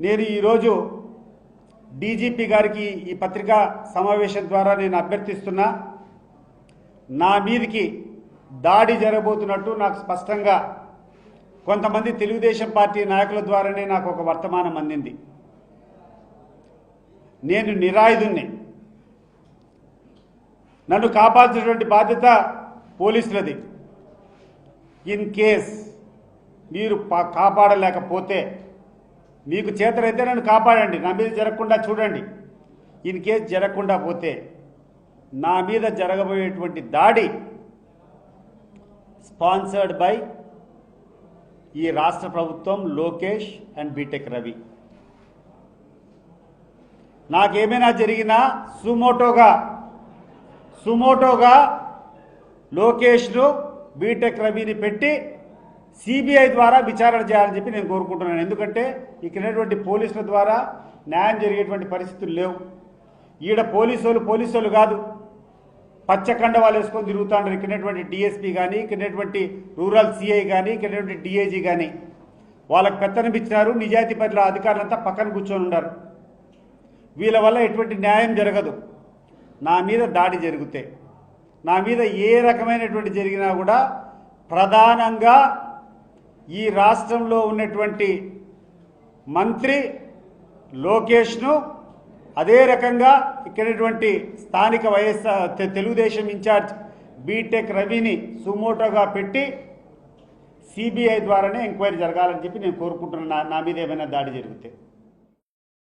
నేను ఈరోజు డీజీపీ గారికి ఈ పత్రికా సమావేశం ద్వారా నేను అభ్యర్థిస్తున్నా. నా మీదికి దాడి జరగబోతున్నట్టు నాకు స్పష్టంగా కొంతమంది తెలుగుదేశం పార్టీ నాయకుల ద్వారానే నాకు ఒక వర్తమానం అందింది. నేను నిరాయుధుణ్ణి. నన్ను కాపాల్సినటువంటి బాధ్యత పోలీసులది. ఇన్ కేస్ మీరు పా- కాపాడలేకపోతే మీకు చేతనైతే నన్ను కాపాడండి. నా మీద జరగకుండా చూడండి. ఇన్ కేస్ జరగకుండా పోతే నా మీద జరగబోయేటువంటి దాడి స్పాన్సర్డ్ బై ఈ రాష్ట్ర ప్రభుత్వం లోకేష్ అండ్ బీటెక్ రవి. నాకేమైనా జరిగినా సుమోటోగా సుమోటోగా లోకేష్ను బీటెక్ రవిని పెట్టి సిబిఐ ద్వారా విచారణ చేయాలని చెప్పి నేను కోరుకుంటున్నాను. ఎందుకంటే ఇక్కడటువంటి పోలీసుల ద్వారా న్యాయం జరిగేటువంటి పరిస్థితులు లేవు. ఈడ పోలీసు వాళ్ళు కాదు. పచ్చకండ వాళ్ళు వేసుకొని తిరుగుతాండ్రు ఇక్కడటువంటి డిఎస్పి డిఎస్పీ కానీ ఇక్కడటువంటి రూరల్ సిఐ కానీ ఇక్కడటువంటి డిఏజీ డిఐజీ కానీ వాళ్ళకి పెత్తనం ఇచ్చినారు నిజాయితీ పట్ల అధికారులంతా పక్కన కూర్చొని ఉన్నారు. వీళ్ళ వల్ల ఎటువంటి న్యాయం జరగదు. నా మీద దాడి జరిగితే నా మీద ఏ రకమైనటువంటి జరిగినా కూడా ప్రధానంగా ఈ రాష్ట్రంలో ఉన్నటువంటి మంత్రి లోకేష్ను అదే రకంగా ఇక్కడటువంటి స్థానిక వైఎస్ఆర్ తెలుగుదేశం ఇన్ఛార్జ్ బీటెక్ రవిని సుమోటోగా పెట్టి సిబిఐ ద్వారానే ఎంక్వైరీ జరగాలని చెప్పి నేను కోరుకుంటున్నాను నా- నా మీద ఏమైనా దాడి జరిగితే.